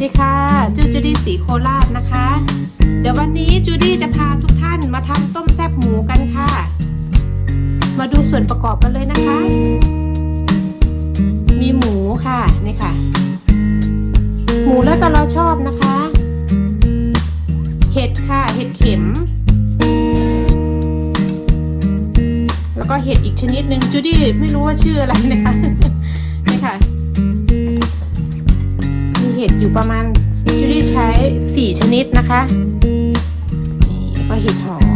ดีค่ะจูจูดี้สีโคราชนะคะ เดี๋ยววันนี้จูดี้จะพาทุกท่านมาทำต้มแซ่บหมูกันค่ะ มาดูส่วนประกอบกันเลยนะคะ มีหมูค่ะนี่ค่ะ หมูแล้วแต่เราชอบนะคะ เห็ดค่ะเห็ดเข็ม แล้วก็เห็ดอีกชนิดหนึ่งจูดี้ไม่รู้ว่าชื่ออะไรนะคะนี่ค่ะ เห็ดอยู่ประมาณจูดี้ใช้สี่ชนิดนะคะ นี่แล้วก็เห็ดหอม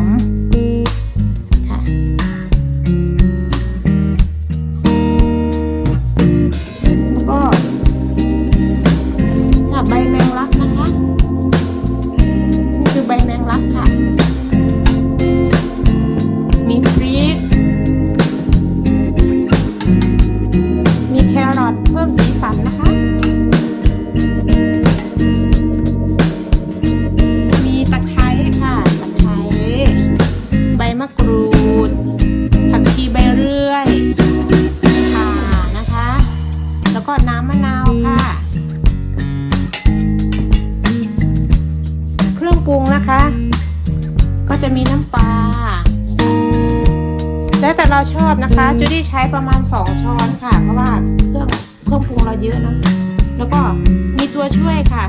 เราชอบนะคะจูดี้ใช้ประมาณ 2 ช้อนค่ะ เพราะว่าเครื่องเครื่องปรุงเราเยอะนะแล้วก็มีตัวช่วยค่ะ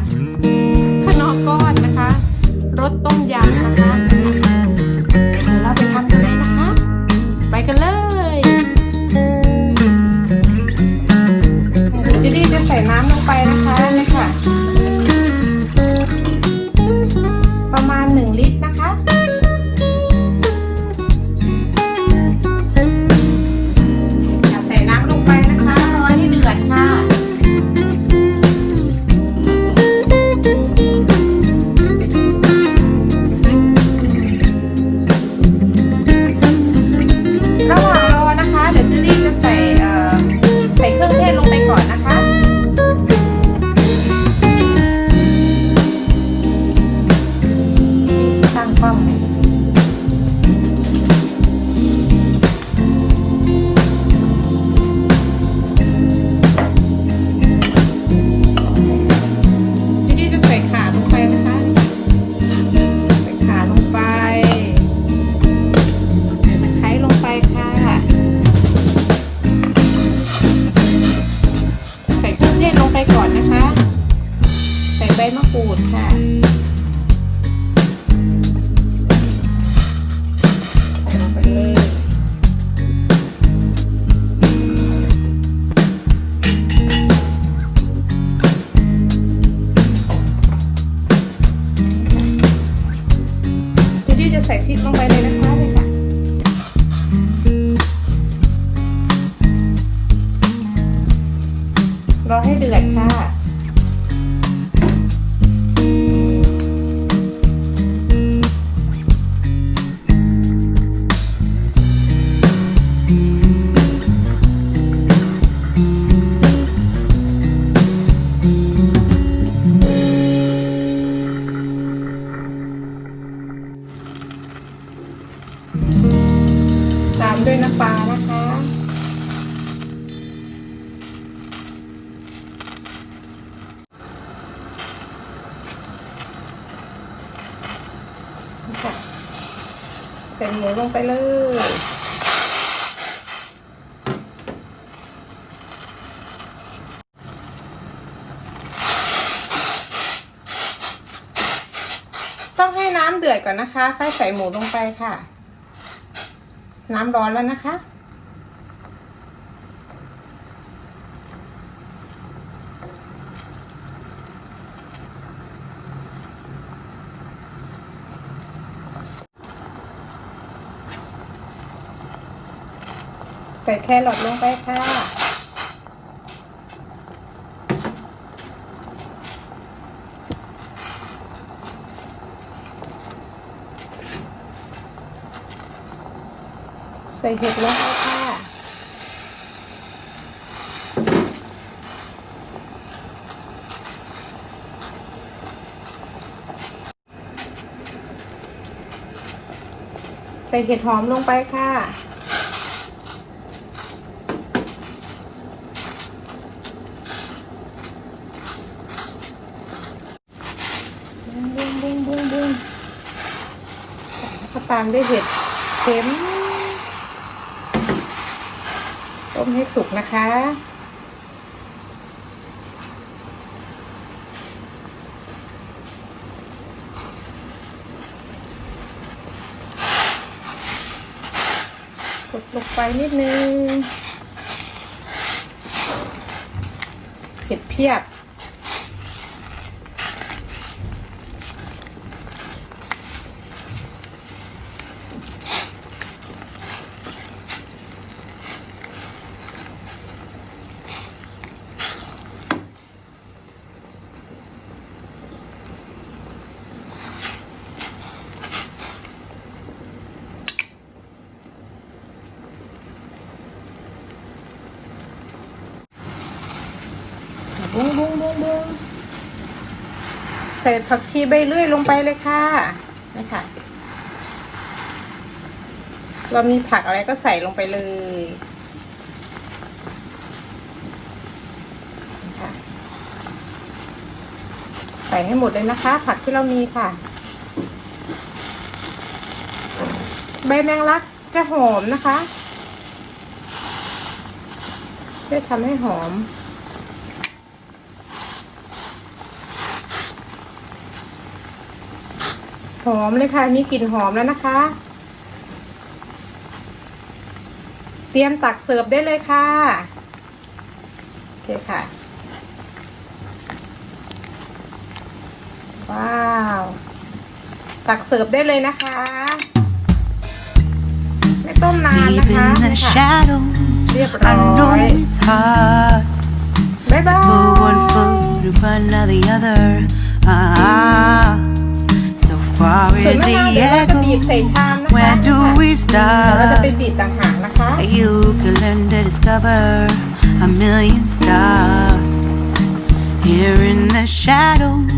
ค่ะใส่ลงไปเลยจูดี้จะใส่พริกลงไปเลยนะคะเลยค่ะรอให้เดือดค่ะ ค่ะใส่หมูลงไปเลยต้องให้น้ำเดือดก่อนนะคะ ค่อยใส่หมูลงไปค่ะ น้ำร้อนแล้วนะคะ ใส่แครอทลงไปค่ะ ใส่เห็ดลงไปค่ะใส่เห็ดหอมลงไปค่ะ ใามด้วยเห็ดเข็มต้มให้สุกนะคะ กดลงไปนิดนึงเห็ดเพียบ บุ้งบุ้งบุ้งบุ้งใส่ผักชีใบเลื่อยลงไปเลยค่ะนี่ค่ะ เรามีผักอะไรก็ใส่ลงไปเลยค่ะใส่ให้หมดเลยนะคะ ผักที่เรามีค่ะ ใบแมงลักจะหอมนะคะจะทำให้หอม หอมเลยค่ะ มีกลิ่นหอมแล้วนะคะ เตรียมตักเสิร์ฟได้เลยค่ะ โอเคค่ะ ว้าว ตักเสิร์ฟได้เลยนะคะ ไม่ต้มนาน Deep นะคะ in the นี่ค่ะ shadows, เรียบ I ร้อ know ย it's hard. บ๊ายบาย Put one foot in front of the other. Ah, so far ส่วน is มะ the นาวเดี๋ยวเราจะบีบ echo. ใส่ชามนะคะ Where do we เดี๋ยวเราจะ start? ไปบีบต่างหากนะคะ You can learn to discover a million stars. Here in the shadows,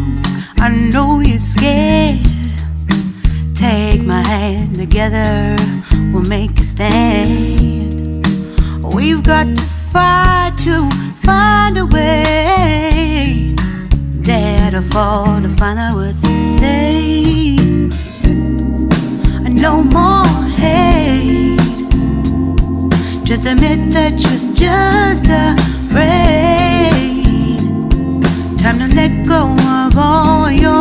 I know you're scared. Take my hand together, we'll make a stand. We've got to fight to find a way. Dare to fall to find out what to say. No more hate. Just admit that you're just afraid. Time to let go of all your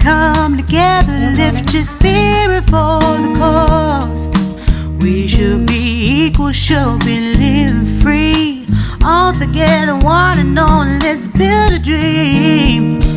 come together, lift your spirit for the cause. We should be equal, should be living free. All together, one and all, let's build a dream.